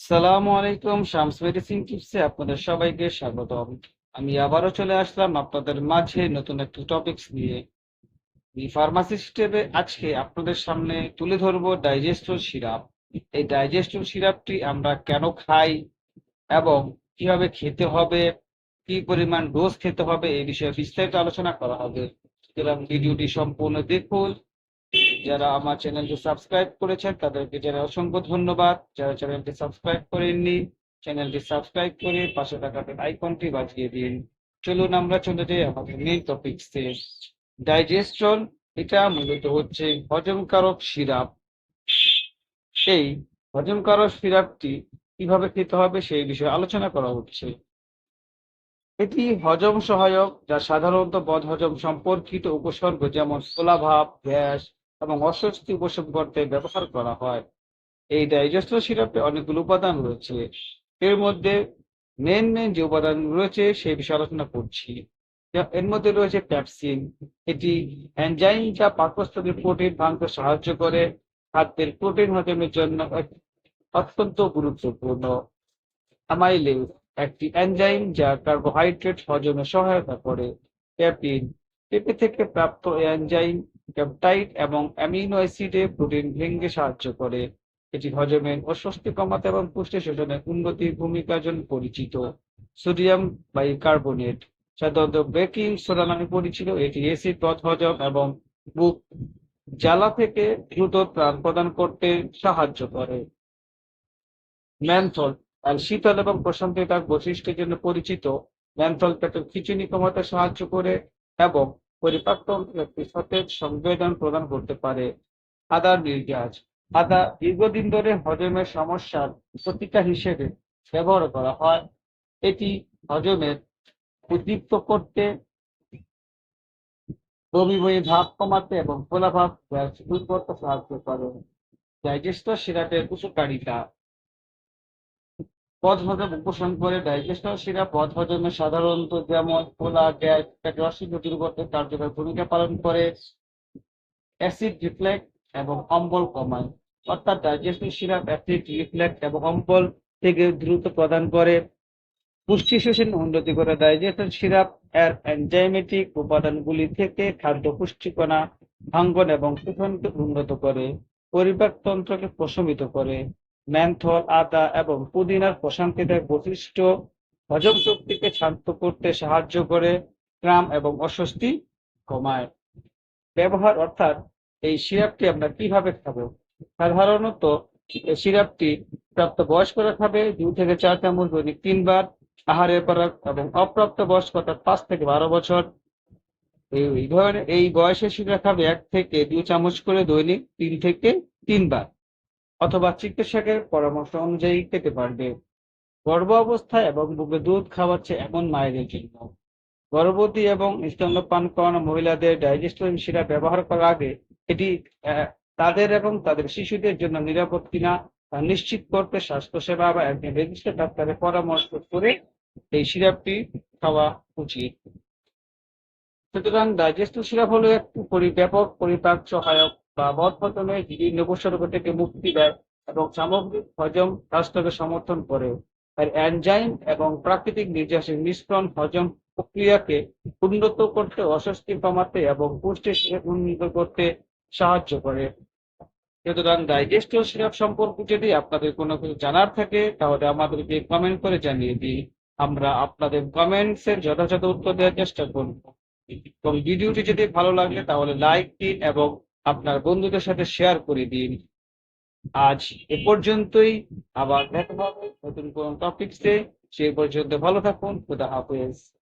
সালামু আলাইকুম, শামস মেডিসিন টিপসে আপনাদের সবাইকে স্বাগতম। আমি আবারও চলে আসলাম আপনাদের মাঝে নতুন একটি টপিকস নিয়ে। এই ফার্মাসিস্ট হিসেবে আজকে আপনাদের সামনে তুলে ধরবো ডাইজেস্টর সিরাপ এই ডাইজেস্টর সিরাপটি আমরা কেন খাই এবং কীভাবে খেতে হবে, কি পরিমাণ ডোজ খেতে হবে, এই বিষয়ে বিস্তারিত আলোচনা করা হবে। সুতরাং ভিডিওটি সম্পূর্ণ দেখুন। যারা আমার চ্যানেলটি সাবস্ক্রাইব করেছেন, তাদেরকে জানাই অসংখ্য ধন্যবাদ। যারা চ্যানেলটি সাবস্ক্রাইব করেননি, চ্যানেলটি সাবস্ক্রাইব করে পাশে থাকা আইকনটি বাজিয়ে দিন। চলুন আমরা চলে যাই আমাদের মেইন টপিকসে ডাইজেস্টন এটা মূলত হচ্ছে হজমকারক সিরাপ। সেই হজমকারক সিরাপটি কীভাবে খেতে হবে সেই বিষয়ে আলোচনা করা হচ্ছে। এটি হজম সহায়ক, যা সাধারণত বদহজম সম্পর্কিত উপসর্গ, যেমন ফোলাভাব গ্যাস এবং অস্বস্তি উপশম করতে ব্যবহার করা হয়। এই ডাইজেস্টর সিরাপে অনেকগুলো উপাদান রয়েছে। এর মধ্যে মেন মেন যে উপাদান রয়েছে সেই বিষয়ে আলোচনা করছি। এর মধ্যে রয়েছে প্যাপসিন এটি এনজাইম যা পাকস্থলীর প্রোটিন ভাঙতে সাহায্য করে। খাদ্যের প্রোটিন হজমের জন্য অত্যন্ত গুরুত্বপূর্ণ। অ্যামাইলেজ একটি এনজাইম যা কার্বোহাইড্রেট হজমে সহায়তা করে। পেপটিন পেঁপে থেকে প্রাপ্ত এনজাইম পেপটাইড এবং অ্যামিনো অ্যাসিডে প্রোটিন ভেঙে সাহায্য করে। এটি হজমের অস্বস্তি কমাতে এবং পুষ্টি শোষণে উন্নতির ভূমিকার জন্য পরিচিত। সোডিয়াম বাইকার্বনেট সাধারণত বেকিং সোডা নামে পরিচিত। এটি অ্যাসিড পথ হজম এবং বুক জ্বালা থেকে দ্রুত ত্রাণ প্রদান করতে সাহায্য করে। ম্যানথল আর শীতল এবং প্রশান্তি তার বৈশিষ্ট্যের জন্য পরিচিত। ম্যানথল পেটের খিচুনি কমাতে সাহায্য করে এবং পরিপাকতন্ত্রে একটি সতেজ সংবেদন প্রদান করতে পারে। আদার নির্যাস। আদা দীর্ঘদিন ধরে হজমের সমস্যার প্রতিকার হিসেবে ব্যবহার করা হয়। এটি হজমের উদ্দীপ্ত করতে বমি ভাব কমাতে এবং ফোলাভাব দূর করতে সাহায্য করে। ডাইজেস্টর সিরাপের উপকারিতা। পদ হজম উপশম করে ডাইজেস্টর সিরাপ পদ হজমে সাধারণত যেমন ফোলা গ্যাস অসুখ দূর করতে কার্যকর ভূমিকা পালন করে। অ্যাসিড রিফ্লেক্ট এবং অম্বল কমায়। অর্থাৎ ডাইজেস্টিভ সিরাপ অ্যাসিড রিফ্লেক্ট এবং অম্বল থেকে দ্রুত প্রদান করে। পুষ্টি শোষণ উন্নতি করে ডাইজেস্টর সিরাপ এর এনজাইমেটিক উপাদানগুলি থেকে খাদ্য পুষ্টিকণা, ভাঙ্গন এবং শোষণকে উন্নত করে। পরিপাক তন্ত্রকে প্রশমিত করে। ম্যানথল আদা এবং পুদিনার প্রশান্তিদায়ক বৈশিষ্ট্য হজম শক্তিকে শান্ত করতে সাহায্য করে, ক্রাম এবং অস্বস্তি কমায়। ব্যবহার অর্থাৎ এই সিরাপটি আমরা কীভাবে খাব? সাধারণত এই সিরাপটি প্রাপ্ত বয়স্করা খাবে, দুই থেকে চার চামচ দৈনিক তিনবার আহারের পর এবং অপ্রাপ্ত বয়স্ক অর্থাৎ পাঁচ থেকে বারো বছর। এই এই ধরনের, এই বয়সে শিশুরা খাবে এক থেকে দুই চামচ করে দৈনিক তিন থেকে তিনবার। অথবা চিকিৎসকের পরামর্শ অনুযায়ী খেতে পারবে। গর্ভ অবস্থায় এবং বুকে দুধ খাওয়াচ্ছে এমন মায়েদের জন্য। গর্ভবতী এবং স্তন্যপান করানো মহিলাদের ডাইজেস্টিভ সিরাপ ব্যবহার করার আগে এটি তাদের এবং তাদের শিশুদের জন্য নিরাপদ কিনা তা নিশ্চিত করতে স্বাস্থ্যসেবা বা একজন রেজিস্টার ডাক্তারের পরামর্শ করে এই সিরাপটি খাওয়া উচিত। সুতরাং ডাইজেস্টিভ সিরাপ হলো একটি ব্যাপক পরিপাক সহায়ক বা বদহজমে বিভিন্ন উপসর্গ থেকে মুক্তি দেয় এবং সামগ্রিক হজম স্বাস্থ্যকে সমর্থন করে আর এনজাইম এবং প্রাকৃতিক নির্যাসের মিশ্রণ হজম প্রক্রিয়াকে উন্নত করতে, অস্বস্তি কমাতে এবং পুষ্টি উন্নত করতে সাহায্য করে। সুতরাং ডাইজেস্টিভ সিরাপ সম্পর্কে যদি আপনাদের কোনো কিছু জানার থাকে, তাহলে আমাদেরকে কমেন্ট করে জানিয়ে দিন। আমরা আপনাদের কমেন্টস এর যথাযথ উত্তর দেওয়ার চেষ্টা করব। এবং ভিডিওটি যদি ভালো লাগলে তাহলে লাইক দিন এবং আপনার বন্ধুদের সাথে শেয়ার করে দিন। আজ এ পর্যন্তই। আবার দেখা হবে নতুন কোন টপিকসে সে পর্যন্ত ভালো থাকুন। খুদা হাফেজ।